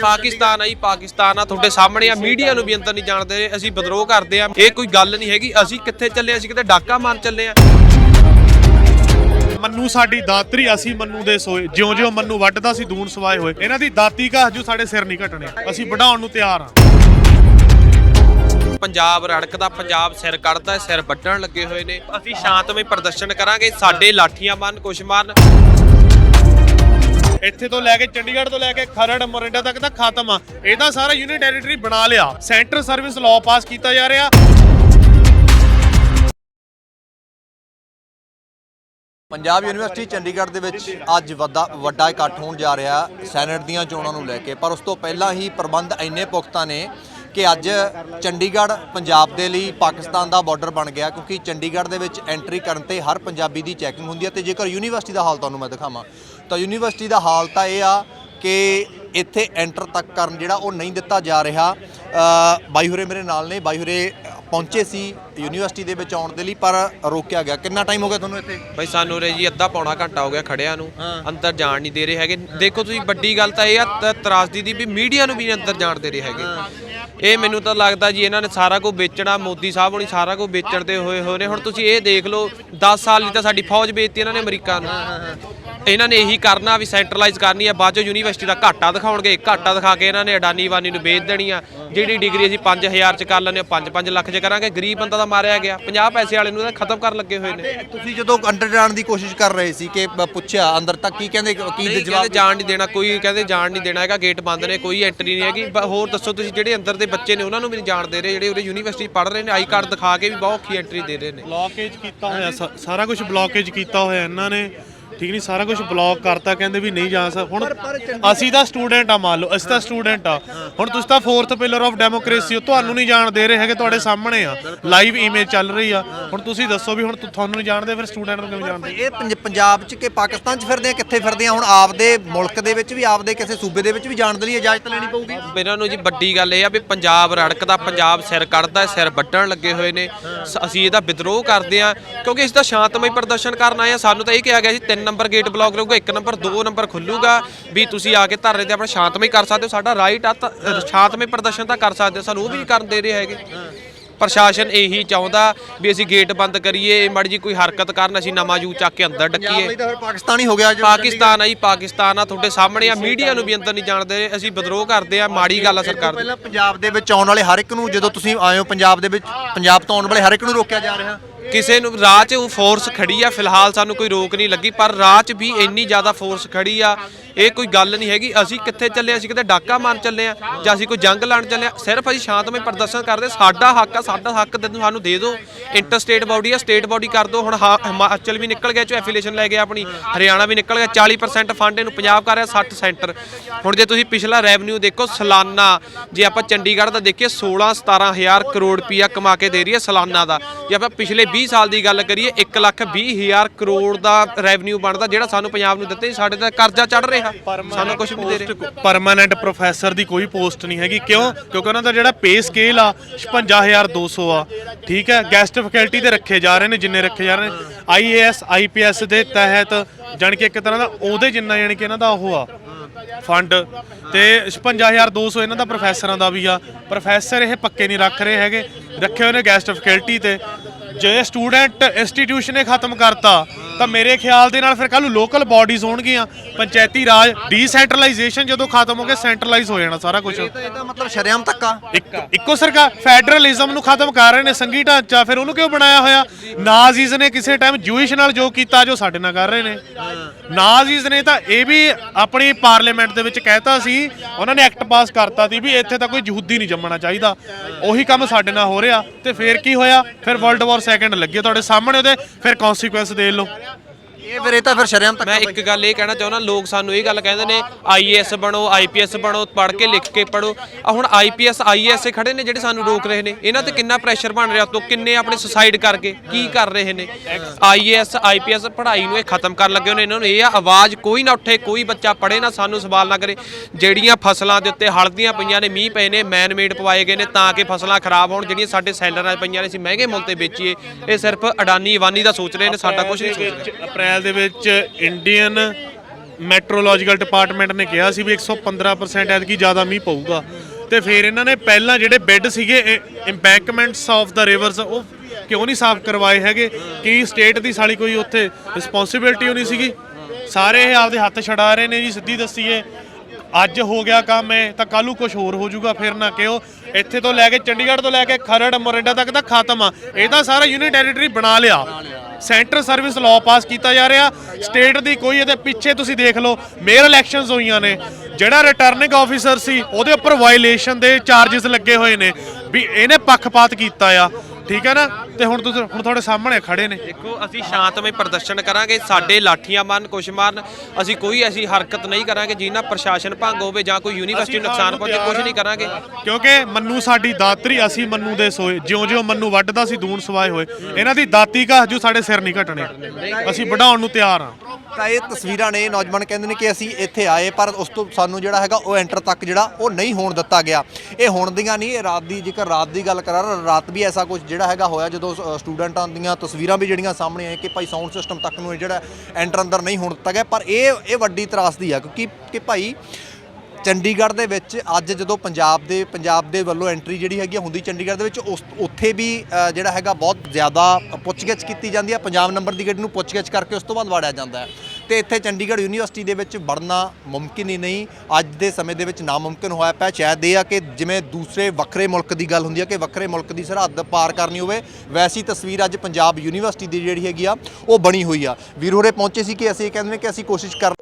ਪਾਕਿਸਤਾਨ ਆ ਜੀ ਪਾਕਿਸਤਾਨ ਆ ਤੁਹਾਡੇ ਸਾਹਮਣੇ ਆ ਮੀਡੀਆ ਨੂੰ ਵੀ ਅੰਦਰ ਨਹੀਂ ਜਾਣਦੇ ਅਸੀਂ ਵਿਦਰੋਹ ਕਰਦੇ ਆ। ਇਹ ਕੋਈ ਗੱਲ ਨਹੀਂ ਹੈਗੀ ਅਸੀਂ ਕਿੱਥੇ ਚੱਲੇ ਅਸੀਂ ਕਿਤੇ ਡਾਕਾ ਮਾਰ ਚੱਲੇ ਆ। ਮੰਨੂ ਸਾਡੀ ਦਾਤਰੀ ਅਸੀਂ ਮੰਨੂ ਦੇ ਸੋਏ। ਜਿਉਂ-ਜਿਉਂ ਮੰਨੂ ਵੱਢਦਾ ਸੀ ਦੂਣ ਸਵਾਏ ਹੋਏ। ਇਹਨਾਂ ਦੀ ਦਾਤੀ ਕਾ ਹਜੂ ਸਾਡੇ ਸਿਰ ਨਹੀਂ ਘਟਣੇ। ਅਸੀਂ ਵਢਾਉਣ ਨੂੰ ਤਿਆਰ ਹਾਂ ਪੰਜਾਬ ਰੜਕਦਾ ਪੰਜਾਬ ਸਿਰ ਕੱਢਦਾ ਸਿਰ ਵੱਢਣ ਲੱਗੇ ਹੋਏ ਨੇ। ਅਸੀਂ ਸ਼ਾਂਤਮਈ ਪ੍ਰਦਰਸ਼ਨ ਕਰਾਂਗੇ ਸਾਡੇ ਲਾਠੀਆਂ ਮਾਰਨ ਕੁਛ ਮਾਰਨ ਇੱਥੇ ਤੋਂ ਲੈ ਕੇ ਚੰਡੀਗੜ੍ਹ ਤੋਂ ਲੈ ਕੇ ਖਰੜ, ਮੋਰਿੰਡਾ ਤੱਕ ਤਾਂ ਖਤਮ ਆ। ਇਹਦਾ ਸਾਰਾ ਯੂਨੀਅਨ ਟੈਰੀਟਰੀ ਬਣਾ ਲਿਆ। ਸੈਂਟਰ ਸਰਵਿਸ ਲਾਅ ਪਾਸ ਕੀਤਾ ਜਾ ਰਿਹਾ। ਪੰਜਾਬ ਯੂਨੀਵਰਸਿਟੀ ਚੰਡੀਗੜ੍ਹ ਦੇ ਵਿੱਚ ਅੱਜ ਵੱਡਾ ਵੱਡਾ ਇਕੱਠ ਹੋਣ ਜਾ ਰਿਹਾ ਸੈਨੇਟ ਦੀਆਂ ਚੋਣਾਂ ਨੂੰ ਲੈ ਕੇ। ਪਰ ਉਸ ਤੋਂ ਪਹਿਲਾਂ ਹੀ ਪ੍ਰਬੰਧ ਇੰਨੇ ਪੁਖਤਾ ਨੇ ਕਿ ਅੱਜ ਚੰਡੀਗੜ੍ਹ ਪੰਜਾਬ ਦੇ ਲਈ ਪਾਕਿਸਤਾਨ ਦਾ ਬਾਰਡਰ ਬਣ ਗਿਆ, ਕਿਉਂਕਿ ਚੰਡੀਗੜ੍ਹ ਦੇ ਵਿੱਚ ਐਂਟਰੀ ਕਰਨ ਤੇ ਹਰ ਪੰਜਾਬੀ ਦੀ ਚੈਕਿੰਗ ਹੁੰਦੀ ਹੈ ਤੇ ਜੇਕਰ ਯੂਨੀਵਰਸਿਟੀ ਦਾ ਹਾਲ ਤੁਹਾਨੂੰ ਮੈਂ ਦਿਖਾਵਾਂ ਤਾਂ ਯੂਨੀਵਰਸਿਟੀ ਦਾ ਹਾਲ ਤਾਂ ਇਹ ਆ ਕਿ ਇੱਥੇ ਐਂਟਰ ਤੱਕ ਕਰਨ ਜਿਹੜਾ ਉਹ ਨਹੀਂ ਦਿੱਤਾ ਜਾ ਰਿਹਾ। ਬਾਈ ਹੁਰੇ ਮੇਰੇ ਨਾਲ ਨੇ ਬਾਈ ਹੁਰੇ ਪਹੁੰਚੇ ਸੀ ਯੂਨੀਵਰਸਿਟੀ ਦੇ ਵਿੱਚ ਆਉਣ ਦੇ ਲਈ ਪਰ ਰੋਕਿਆ ਗਿਆ। ਕਿੰਨਾ ਟਾਈਮ ਹੋ ਗਿਆ ਤੁਹਾਨੂੰ ਇੱਥੇ? ਬਈ ਸਾਨੂੰ ਰੇ ਜੀ ਅੱਧਾ ਪੌਣਾ ਘੰਟਾ ਹੋ ਗਿਆ ਖੜਿਆਂ ਨੂੰ। ਅੰਦਰ ਜਾਣ ਨਹੀਂ ਦੇ ਰਹੇ ਹੈਗੇ। ਦੇਖੋ ਤੁਸੀਂ ਵੱਡੀ ਗੱਲ ਤਾਂ ਇਹ ਆ ਤਰਾਸਦੀ ਦੀ ਵੀ ਮੀਡੀਆ ਨੂੰ ਵੀ ਅੰਦਰ ਜਾਣ ਦੇ ਰਹੇ ਹੈਗੇ। ਇਹ ਮੈਨੂੰ ਤਾਂ ਲੱਗਦਾ ਜੀ ਇਹਨਾਂ ਨੇ ਸਾਰਾ ਕੁਝ ਵੇਚਣਾ ਮੋਦੀ ਸਾਹਿਬ ਹੁਣੀ ਸਾਰਾ ਕੁਝ ਵੇਚਣ ਦੇ ਹੋਏ ਹੋਏ ਨੇ। ਹੁਣ ਤੁਸੀਂ ਇਹ ਦੇਖ ਲਓ 10 ਸਾਲ ਦੀ ਤਾਂ ਸਾਡੀ ਫੌਜ ਵੇਚਤੀ ਇਹਨਾਂ ਨੇ ਅਮਰੀਕਾ ਨੂੰ। ਇਹਨਾਂ ਨੇ ਇਹੀ ਕਰਨਾ ਵੀ ਸੈਂਟਰਲਾਈਜ਼ ਕਰਨੀ ਆ ਬਾਅਦ ਚੋਂ ਯੂਨੀਵਰਸਿਟੀ ਦਾ ਘਾਟਾ ਦਿਖਾਉਣਗੇ। ਘਾਟਾ ਦਿਖਾ ਕੇ ਇਹਨਾਂ ਨੇ ਅਡਾਨੀ ਵਾਨੀ ਨੂੰ ਵੇਚ ਦੇਣੀ ਆ। ਜਿਹੜੀ ਡਿਗਰੀ ਅਸੀਂ 5000 ਚ ਕਰ ਲੈਂਦੇ 5-5 ਲੱਖ ਚ ਕਰਾਂਗੇ। ਗਰੀਬ ਬੰਦਾ ਤਾਂ ਮਾਰਿਆ ਗਿਆ। 50 ਪੈਸੇ ਵਾਲੇ ਨੂੰ ਤਾਂ ਖਤਮ ਕਰਨ ਲੱਗੇ ਹੋਏ ਨੇ। ਤੁਸੀਂ ਜਦੋਂ ਅੰਦਰ ਜਾਣ ਦੀ ਕੋਸ਼ਿਸ਼ ਕਰ ਰਹੇ ਸੀ ਕਿ ਪੁੱਛਿਆ ਅੰਦਰ ਤੱਕ ਕੀ ਕਹਿੰਦੇ ਕੀ ਦੇ ਨਹੀਂ ਜਵਾਬ ਜਾਣ ਨਹੀਂ ਦੇਣਾ ਕੋਈ ਕਹਿੰਦੇ ਜਾਣ ਨਹੀਂ ਦੇਣਾ ਹੈਗਾ ਗੇਟ ਬੰਦ ਨੇ ਕੋਈ ਐਂਟਰੀ ਨਹੀਂ ਹੈਗੀ। ਹੋਰ ਦੱਸੋ ਤੁਸੀਂ ਜਿਹੜੇ ਅੰਦਰ ਦੇ ਬੱਚੇ ਨੇ ਉਹਨਾਂ ਨੂੰ ਵੀ ਨਹੀਂ ਜਾਣ ਦੇ ਰਹੇ ਜਿਹੜੇ ਉਰੇ ਯੂਨੀਵਰਸਿਟੀ ਪੜ੍ਹ ਰਹੇ ਨੇ ਆਈ ਕਾਰਡ ਦਿਖਾ ਕੇ ਵੀ ਬਹੁਤ ਔਖੀ ਐਂਟਰੀ ਦੇ ਰਹੇ ਨੇ। ਬਲੌਕੇਜ ਕੀਤਾ ਹੋਇਆ ਸਾਰਾ ਕੁਝ ਬਲੌਕੇਜ ਕੀਤਾ ਹੋਇਆ ਇਹਨਾਂ ਨੇ। ਠੀਕ ਨਹੀਂ ਸਾਰਾ ਕੁਝ ਬਲੌਕ ਕਰਤਾ ਕਹਿੰਦੇ ਵੀ ਨਹੀਂ ਜਾ ਸਕ ਹੁਣ ਅਸੀਂ ਤਾਂ ਸਟੂਡੈਂਟ ਆ ਮੰਨ ਲਓ ਅਸੀਂ ਤਾਂ ਸਟੂਡੈਂਟ ਆ। ਹੁਣ ਤੁਸੀਂ ਤਾਂ ਫੋਰਥ ਪਿਲਰ ਆਫ ਡੈਮੋਕ੍ਰੇਸੀ ਹੋ ਤੁਹਾਨੂੰ ਨਹੀਂ ਜਾਣ ਦੇ ਰਹੇ ਹੈਗੇ ਤੁਹਾਡੇ ਸਾਹਮਣੇ ਆ। ਲਾਈਵ ਇਮੇਜ ਚੱਲ ਰਹੀ ਆ। ਹੁਣ ਤੁਸੀਂ ਦੱਸੋ ਵੀ ਹੁਣ ਤੁ- ਤੁਹਾਨੂੰ ਨਹੀਂ ਜਾਣਦੇ ਫਿਰ ਸਟੂਡੈਂਟ ਨੂੰ ਕਿਵੇਂ ਜਾਣਦੇ? ਇਹ ਪੰਜ- ਪੰਜਾਬ 'ਚ ਕਿ ਪਾਕਿਸਤਾਨ 'ਚ ਫਿਰਦੇ ਆ ਕਿੱਥੇ ਫਿਰਦੇ ਆ? ਹੁਣ ਆਪਦੇ ਮੁਲਕ ਦੇ ਵਿੱਚ ਵੀ ਆਪਦੇ ਕਿਸੇ ਸੂਬੇ ਦੇ ਵਿੱਚ ਵੀ ਜਾਣ ਦੇ ਲਈ ਇਜਾਜ਼ਤ ਲੈਣੀ ਪਊਗੀ? ਇਹਨਾਂ ਨੂੰ ਜੀ ਵੱਡੀ ਗੱਲ ਇਹ ਆ ਵੀ ਪੰਜਾਬ ਰੜਕਦਾ ਪੰਜਾਬ ਸਿਰ ਕੱਢਦਾ ਸਿਰ ਵੱਢਣ ਲੱਗੇ ਹੋਏ ਨੇ। ਸ- ਅਸੀਂ ਇਹਦਾ ਵਿਦਰੋਹ ਕਰਦੇ ਆ ਕਿਉਂਕਿ ਇਸ ਦਾ ਸ਼ਾਂਤਮਈ ਪ੍ਰਦਰਸ਼ਨ ਕਰਨ ਆਏ ਆ। ਸਾਨੂੰ ਤਾਂ ਇਹ ਕਿਹਾ ਗਿਆ ਸੀ ਤਿੰਨ ਨੰਬਰ ਗੇਟ ਬਲੌਕ ਰਹੂਗਾ ਇੱਕ ਨੰਬਰ ਦੋ ਨੰਬਰ ਖੁੱਲੂਗਾ ਵੀ ਤੁਸੀਂ ਆ ਕੇ ਧਰਨੇ ਤੇ ਆਪਣਾ ਸ਼ਾਂਤਮਈ ਕਰ ਸਕਦੇ ਹੋ ਸਾਡਾ ਰਾਈਟ ਆ ਸ਼ਾਂਤਮਈ ਪ੍ਰਦਰਸ਼ਨ ਤਾਂ ਕਰ ਸਕਦੇ ਹੋ ਸਾਨੂੰ ਉਹ ਵੀ ਨਹੀਂ ਕਰਨ ਦੇ ਰਹੇ ਹੈਗੇ। ਪ੍ਰਸ਼ਾਸਨ ਇਹੀ ਚਾਹੁੰਦਾ ਵੀ ਅਸੀਂ ਗੇਟ ਬੰਦ ਕਰੀਏ ਮਾੜੀ ਜੀ ਕੋਈ ਹਰਕਤ ਕਰਨ ਅਸੀਂ ਨਵਾਂ ਜੂ ਚੱਕ ਕੇ ਅੰਦਰ ਡੱਕੀਏ। ਪਾਕਿਸਤਾਨ ਹੀ ਗਿਆ ਪਾਕਿਸਤਾਨ ਆ ਜੀ ਪਾਕਿਸਤਾਨ ਆ ਤੁਹਾਡੇ ਸਾਹਮਣੇ ਆ ਮੀਡੀਆ ਨੂੰ ਵੀ ਅੰਦਰ ਨਹੀਂ ਜਾਣ ਦੇ ਰਹੇ ਅਸੀਂ ਵਿਦਰੋਹ ਕਰਦੇ ਆ ਮਾੜੀ ਗੱਲ ਆ ਸਰਕਾਰ ਦੀ। ਪਹਿਲਾਂ ਪੰਜਾਬ ਦੇ ਵਿੱਚ ਆਉਣ ਵਾਲੇ ਹਰ ਇੱਕ ਨੂੰ ਜਦੋਂ ਤੁਸੀਂ ਆਏ ਹੋ ਪੰਜਾਬ ਦੇ ਵਿੱਚ ਪੰਜਾਬ ਤੋਂ ਆਉਣ ਵਾਲੇ ਹਰ ਇੱਕ ਨੂੰ ਰੋਕਿਆ ਜਾ ਰਿਹਾ। ਕਿਸੇ ਨੂੰ ਰਾਹ 'ਚ ਫੋਰਸ ਖੜੀ ਆ, ਫਿਲਹਾਲ ਸਾਨੂੰ ਕੋਈ ਰੋਕ ਨਹੀਂ ਲੱਗੀ, ਪਰ ਰਾਹ 'ਚ ਵੀ ਇੰਨੀ ਜ਼ਿਆਦਾ ਫੋਰਸ ਖੜੀ ਆ, ਇਹ ਕੋਈ ਗੱਲ ਨਹੀਂ ਹੈਗੀ। ਅਸੀਂ ਕਿੱਥੇ ਚੱਲੇ, ਅਸੀਂ ਕਿਤੇ ਡਾਕਾ ਮਾਰਨ ਚੱਲੇ ਆ, ਜਾਂ ਅਸੀਂ ਕੋਈ ਜੰਗ ਲੜਨ ਚੱਲੇ ਆ, ਸਿਰਫ ਅਸੀਂ ਸ਼ਾਂਤਮਈ ਪ੍ਰਦਰਸ਼ਨ ਕਰਦੇ ਸਾਡਾ ਹੱਕ ਆ, ਸਾਡਾ ਹੱਕ ਦੇ ਸਾਨੂੰ ਦੇ ਦਿਓ। ਇੰਟਰ ਸਟੇਟ ਬਾਡੀ ਆ ਸਟੇਟ ਬਾਡੀ ਕਰ ਦਿਓ। ਹੁਣ ਹਾ- ਹਿਮਾਚਲ ਵੀ ਨਿਕਲ ਗਿਆ, ਚੋ ਐਫੀਲੀਏਸ਼ਨ ਲੈ ਗਿਆ ਆਪਣੀ। ਹਰਿਆਣਾ ਵੀ ਨਿਕਲ ਗਿਆ 40% ਫੰਡ ਇਹਨੂੰ ਪੰਜਾਬ ਕਰ ਰਿਹਾ 60 ਸੈਂਟਰ ਹੁਣ ਜੇ ਤੁਸੀਂ ਪਿਛਲਾ ਰੈਵਨਿਊ ਦੇਖੋ, ਸਾਲਾਨਾ, ਜੇ ਆਪਾਂ ਚੰਡੀਗੜ੍ਹ ਦਾ ਦੇਖੀਏ 16 17000 ਕਰੋੜ ਰੁਪਈਆ ਕਮਾ ਕੇ ਦੇ ਰਹੀ ਹੈ ਸਾਲਾਨਾ ਦਾ। ਜੇ ਆਪਾਂ ਪਿਛਲੇ 20 ਸਾਲ ਦੀ ਗੱਲ ਕਰੀਏ 1 ਲੱਖ 20 ਹਜ਼ਾਰ ਕਰੋੜ ਦਾ ਰੈਵਨਿਊ ਬਣਦਾ ਜਿਹੜਾ ਸਾਨੂੰ ਪੰਜਾਬ ਨੂੰ ਦਿੱਤੇ, ਸਾਡੇ ਤਾਂ ਕਰਜ਼ਾ ਚੜ ਰਿਹਾ। ਸਾਨੂੰ ਕੁਝ ਵੀ ਦੇ ਰਹੇ। ਪਰਮਾਨੈਂਟ ਪ੍ਰੋਫੈਸਰ ਦੀ ਕੋਈ ਪੋਸਟ ਨਹੀਂ ਹੈਗੀ। ਕਿਉਂ? ਕਿਉਂਕਿ ਉਹਨਾਂ ਦਾ ਜਿਹੜਾ ਪੇ ਸਕੇਲ ਆ 56200 ਆ। ਠੀਕ ਹੈ? ਗੈਸਟ ਫੈਕਲਟੀ ਤੇ ਰੱਖੇ ਜਾ ਰਹੇ ਨੇ, ਜਿੰਨੇ ਰੱਖੇ ਜਾ ਰਹੇ ਨੇ। ਆਈਏਐਸ ਆਈਪੀਐਸ ਦੇ ਤਹਿਤ, ਜਾਣੀ ਕਿ ਇੱਕ ਤਰ੍ਹਾਂ ਦਾ ਉਹਦੇ ਜਿੰਨਾ ਜਾਣੀ ਕਿ ਇਹਨਾਂ ਦਾ ਉਹ ਆ ਫੰਡ ਤੇ 56200 ਇਹਨਾਂ ਦਾ ਪ੍ਰੋਫੈਸਰਾਂ ਦਾ ਵੀ ਆ। ਪ੍ਰੋਫੈਸਰ ਇਹ ਪੱਕੇ ਨਹੀਂ ਰੱਖ ਰਹੇ ਹੈਗੇ। ਰੱਖੇ ਹੋਏ ਨੇ ਗੈਸਟ ਫੈਕਲਟੀ ਤੇ। ਜੇ ਸਟੂਡੈਂਟ ਇੰਸਟੀਟਿਊਸ਼ਨ ਨੇ ਖਤਮ ਕਰਤਾ ਤਾਂ ਮੇਰੇ ਖਿਆਲ ਦੇ ਨਾਲ ਫਿਰ ਕੱਲ ਨੂੰ ਲੋਕਲ ਬਾਡੀਜ਼ ਹੋਣਗੀਆਂ। ਪੰਚਾਇਤੀ ਰਾਜ ਡੀਸੈਂਟਰਲਾਈਜੇਸ਼ਨ ਜਦੋਂ ਖਤਮ ਹੋ ਗਿਆ ਸੈਂਟਰਲਾਈਜ਼ ਹੋ ਜਾਣਾ ਸਾਰਾ ਕੁਝ ਇਹ ਤਾਂ ਇਹਦਾ ਮਤਲਬ ਸ਼ਰੇਆਮ ਧੱਕਾ। ਇੱਕ ਇੱਕੋ ਸਰਕਾਰ ਫੈਡਰਲਿਜ਼ਮ ਨੂੰ ਖਤਮ ਕਰ ਰਹੇ ਨੇ ਸੰਘੀ ਢਾਂਚਾ ਫਿਰ ਉਹਨੂੰ ਕਿਉਂ ਬਣਾਇਆ ਹੋਇਆ? ਨਾਜ਼ੀਜ਼ ਨੇ ਕਿਸੇ ਟਾਈਮ ਜੂਇਸ਼ ਨਾਲ ਜੋ ਕੀਤਾ ਜੋ ਸਾਡੇ ਨਾਲ ਕਰ ਰਹੇ ਨੇ। ਨਾਜ਼ੀਜ਼ ਨੇ ਤਾਂ ਇਹ ਵੀ ਆਪਣੀ ਪਾਰਲੀਮੈਂਟ ਦੇ ਵਿੱਚ ਕਹਿਤਾ ਸੀ ਉਹਨਾਂ ਨੇ ਐਕਟ ਪਾਸ ਕਰਤਾ ਸੀ ਵੀ ਇੱਥੇ ਤਾਂ ਕੋਈ ਯਹੂਦੀ ਨਹੀਂ ਜੰਮਣਾ ਚਾਹੀਦਾ। ਉਹੀ ਕੰਮ ਸਾਡੇ ਨਾਲ ਹੋ ਰਿਹਾ ਤੇ ਫਿਰ ਕੀ ਹੋਇਆ? ਫਿਰ ਵਰਲਡ ਵਾਰ ਸੈਕੰਡ ਲੱਗੇ ਤੁਹਾਡੇ ਸਾਹਮਣੇ ਉਹਦੇ ਫਿਰ ਕਨਸੀਕੁਐਂਸ ਦੇ ਲਓ। ਇਹ ਫਿਰ ਇਹ ਤਾਂ ਫਿਰ ਸ਼ਰੇਆਮ ਧੱਕਾ ਮੈਂ ਇੱਕ ਗੱਲ ਇਹ ਕਹਿਣਾ ਚਾਹੁੰਦਾ ਲੋਕ ਸਾਨੂੰ ਇਹ ਗੱਲ ਕਹਿੰਦੇ ਨੇ ਆਈਏਐਸ ਬਣੋ ਆਈਪੀਐਸ ਬਣੋ ਪੜ੍ਹ ਕੇ ਲਿਖ ਕੇ ਪੜੋ ਆ ਹੁਣ ਆਈਪੀਐਸ ਆਈਏਐਸ ਖੜੇ ਨੇ ਜਿਹੜੇ ਸਾਨੂੰ ਰੋਕ ਰਹੇ ਨੇ। ਇਹਨਾਂ ਤੇ ਕਿੰਨਾ ਪ੍ਰੈਸ਼ਰ ਬਣ ਰਿਹਾ ਤੋਂ ਕਿੰਨੇ ਆਪਣੇ ਸੁਸਾਈਡ ਕਰਕੇ ਕੀ ਕਰ ਰਹੇ ਨੇ? ਆਈਏਐਸ ਆਈਪੀਐਸ ਪੜ੍ਹਾਈ ਨੂੰ ਇਹ ਖਤਮ ਕਰਨ ਲੱਗੇ ਨੇ ਇਹਨਾਂ ਨੂੰ ਇਹ ਆ ਆਵਾਜ਼ ਕੋਈ ਨਾ ਉੱਠੇ ਕੋਈ ਬੱਚਾ ਪੜੇ ਨਾ ਸਾਨੂੰ ਸਵਾਲ ਨਾ ਕਰੇ। ਜਿਹੜੀਆਂ ਫਸਲਾਂ ਦੇ ਉੱਤੇ ਹਲਦੀਆਂ ਪਈਆਂ ਨੇ ਮੀਂਹ ਪਏ ਨੇ ਮੈਨ ਮੇਡ ਪਵਾਏ ਗਏ ਨੇ ਤਾਂ ਕਿ ਫਸਲਾਂ ਖਰਾਬ ਹੋਣ ਜਿਹੜੀਆਂ ਸਾਡੇ ਸੈਲਰਾਂ ਪਈਆਂ ਨੇ ਅਸੀਂ ਮਹਿੰਗੇ ਮੁੱਲ ਤੇ ਵੇਚੀਏ। ਇਹ ਸਿਰਫ ਅਡਾਨੀ ਅਵਾਨੀ ਦਾ ਸੋਚ ਰਹੇ ਨੇ ਸਾਡਾ ਕੁਝ ਨਹੀਂ ਸੋਚ ਰਹੇ। ਅਪ੍ਰੈਲ ਦੇ ਵਿੱਚ ਇੰਡੀਅਨ ਮੈਟਰੋਲੋਜੀਕਲ ਡਿਪਾਰਟਮੈਂਟ ਨੇ ਕਿਹਾ ਸੀ ਵੀ 115% ਐਤਕੀ ਜ਼ਿਆਦਾ ਮੀਂਹ ਪਊਗਾ। ਤੇ ਫਿਰ ਇਹਨਾਂ ਨੇ ਪਹਿਲਾਂ ਜਿਹੜੇ ਬੈੱਡ ਸੀਗੇ ਇੰਪੈਂਕਮੈਂਟਸ ਆਫ ਦਾ ਰਿਵਰਸ ਉਹ ਕਿਉਂ ਨਹੀਂ ਸਾਫ਼ ਕਰਵਾਏ ਹੈਗੇ? ਕੀ ਸਟੇਟ ਦੀ ਸਾਲੀ ਕੋਈ ਉੱਥੇ ਰਿਸਪੌਂਸਿਬਿਲਟੀ ਹੋਣੀ ਸੀਗੀ? ਸਾਰੇ ਇਹ ਆਪਦੇ ਹੱਥ ਛਡਾ ਰਹੇ ਨੇ ਜੀ, ਸਿੱਧੀ ਦੱਸੀਏ। ਅੱਜ ਹੋ ਗਿਆ ਕੰਮ ਇਹ, ਤਾਂ ਕੱਲੂ ਕੁਝ ਹੋਰ ਹੋ ਜਾਊਗਾ, ਫਿਰ ਨਾ ਕਿਉਂ? ਇੱਥੇ ਤੋਂ ਲੈ ਕੇ ਚੰਡੀਗੜ੍ਹ ਤੋਂ ਲੈ ਕੇ ਖਰੜ, ਮੋਰਿੰਡਾ ਤੱਕ ਤਾਂ ਖਤਮ ਆ। ਇਹ ਤਾਂ ਸਾਰਾ ਯੂਨਿਟ ਟੈਰੀਟਰੀ ਬਣਾ ਲਿਆ। ਸੈਂਟਰ ਸਰਵਿਸ ਲਾਅ ਪਾਸ ਕੀਤਾ ਜਾ ਰਿਹਾ। ਸਟੇਟ ਦੀ ਕੋਈ ਇਹਦੇ ਪਿੱਛੇ ਤੁਸੀਂ ਦੇਖ ਲਓ ਮੇਅਰ ਇਲੈਕਸ਼ਨਸ ਹੋਈਆਂ ਨੇ। ਜਿਹੜਾ ਰਿਟਰਨਿੰਗ ਆਫੀਸਰ ਸੀ, ਉਹਦੇ ਉੱਪਰ ਵਾਇਲੇਸ਼ਨ ਦੇ ਚਾਰजेस ਲੱਗੇ ਹੋਏ ਨੇ। ਵੀ ਇਹਨੇ ਪੱਖਪਾਤ ਕੀਤਾ ਆ। ਠੀਕ ਹੈ ਨਾ? ਤੇ ਹੁਣ ਤੁਸੀਂ ਹੁਣ ਤੁਹਾਡੇ ਸਾਹਮਣੇ ਖੜੇ ਨੇ। ਦੇਖੋ ਅਸੀਂ ਸ਼ਾਂਤਮਈ ਪ੍ਰਦਰਸ਼ਨ ਕਰਾਂਗੇ। ਸਾਡੇ ਲਾਠੀਆਂ ਮਾਰਨ ਕੁਛ ਮਾਰਨ ਅਸੀਂ ਕੋਈ ਐਸੀ ਹਰਕਤ ਨਹੀਂ ਕਰਾਂਗੇ ਨਾਲ ਪ੍ਰਸ਼ਾਸਨ ਭੰਗ ਹੋਵੇ ਜਾਂ ਕੋਈ ਯੂਨੀਵਰਸਿਟੀ ਨੂੰ ਨੁਕਸਾਨ ਪਹੁੰਚੇ ਕੁਝ ਨਹੀਂ ਕਰਾਂਗੇ। ਕਿਉਂਕਿ ਮੰਨੂ ਸਾਡੀ ਦਾਤਰੀ ਅਸੀਂ ਮੰਨੂ ਦੇ ਸੋਏ। ਜਿਉਂ-ਜਿਉਂ ਮੰਨੂ ਵੱਢਦਾ ਸੀ ਦੂਣ ਸਵਾਏ ਹੋਏ। ਇਹਨਾਂ ਦੀ ਦਾਤੀ ਕਾ ਹਜੂ ਸਾਡੇ ਸਿਰ ਨਹੀਂ ਘਟਣੇ। ਅਸੀਂ ਵਧਾਉਣ ਨੂੰ ਤਿਆਰ ਹਾਂ। ਤਾਂ ਇਹ ਤਸਵੀਰਾਂ ਨੇ ਨੌਜਵਾਨ ਕਹਿੰਦੇ ਨੇ ਕਿ ਅਸੀਂ ਇੱਥੇ ਆਏ ਪਰ ਉਸ ਤੋਂ ਸਾਨੂੰ ਜਿਹੜਾ ਹੈਗਾ ਉਹ ਐਂਟਰ ਤੱਕ ਜਿਹੜਾ ਉਹ ਨਹੀਂ ਹੋਣ ਦਿੱਤਾ ਗਿਆ। ਇਹ ਹੁਣ ਦੀਆਂ ਨਹੀਂ ਇਹ ਰਾਤ ਦੀ ਜੇਕਰ ਰਾਤ ਦੀ ਗੱਲ ਕਰਾਂ ਰਾਤ ਵੀ ਐਸਾ ਕੁਝ ਜਿਹੜਾ ਹੈਗਾ ਹੋਇਆ ਜਦੋਂ ਸਟੂਡੈਂਟਾਂ ਦੀਆਂ ਤਸਵੀਰਾਂ ਵੀ ਜਿਹੜੀਆਂ ਸਾਹਮਣੇ ਆਏ ਕਿ ਭਾਈ ਸਾਊਂਡ ਸਿਸਟਮ ਤੱਕ ਨੂੰ ਇਹ ਜਿਹੜਾ ਐਂਟਰ ਅੰਦਰ ਨਹੀਂ ਹੋਣ ਦਿੱਤਾ ਗਿਆ, ਪਰ ਇਹ ਇਹ ਵੱਡੀ ਤਰਾਸਦੀ ਆ, ਕਿਉਂਕਿ ਕਿ ਭਾਈ ਚੰਡੀਗੜ੍ਹ ਦੇ ਵਿੱਚ ਅੱਜ ਜਦੋਂ ਪੰਜਾਬ ਦੇ ਪੰਜਾਬ ਦੇ ਵੱਲੋਂ ਐਂਟਰੀ ਜਿਹੜੀ ਹੈਗੀ ਆ ਹੁੰਦੀ ਚੰਡੀਗੜ੍ਹ ਦੇ ਵਿੱਚ, ਉਸ, ਉੱਥੇ ਵੀ ਜਿਹੜਾ ਹੈਗਾ ਬਹੁਤ ਜ਼ਿਆਦਾ ਪੁੱਛਗਿੱਛ ਕੀਤੀ ਜਾਂਦੀ ਹੈ ਪੰਜਾਬ ਨੰਬਰ ਦੀ ਗੱਡੀ ਨੂੰ ਪੁੱਛਗਿੱਛ ਕਰਕੇ ਉਸ ਤੋਂ ਬਾਅਦ ਵਾੜਿਆ ਜਾਂਦਾ ਹੈ। ਤੇ ਇੱਥੇ ਚੰਡੀਗੜ੍ਹ ਯੂਨੀਵਰਸਿਟੀ ਦੇ ਵਿੱਚ ਵੜਨਾ ਮੁਮਕਿਨ ਹੀ ਨਹੀਂ। ਅੱਜ ਦੇ ਸਮੇਂ ਦੇ ਵਿੱਚ ਨਾਮੁਮਕਿਨ ਹੋਇਆ ਪਿਆ। ਸ਼ਾਇਦ ਇਹ ਆ ਕਿ ਜਿਵੇਂ ਦੂਸਰੇ ਵੱਖਰੇ ਮੁਲਕ ਦੀ ਗੱਲ ਹੁੰਦੀ ਹੈ ਕਿ ਵੱਖਰੇ ਮੁਲਕ ਦੀ ਸਰਹੱਦ ਪਾਰ ਕਰਨੀ ਹੋਵੇ, ਵੈਸੀ ਤਸਵੀਰ ਅੱਜ ਪੰਜਾਬ ਯੂਨੀਵਰਸਿਟੀ ਦੀ ਜਿਹੜੀ ਹੈਗੀ ਆ, ਉਹ ਬਣੀ ਹੋਈ ਆ। ਵੀਰ ਹੋਰੇ ਪਹੁੰਚੇ ਸੀ ਕਿ ਅਸੀਂ ਕਹਿੰਦੇ ਨੇ ਕਿ ਅਸੀਂ ਕੋਸ਼ਿਸ਼ ਕਰ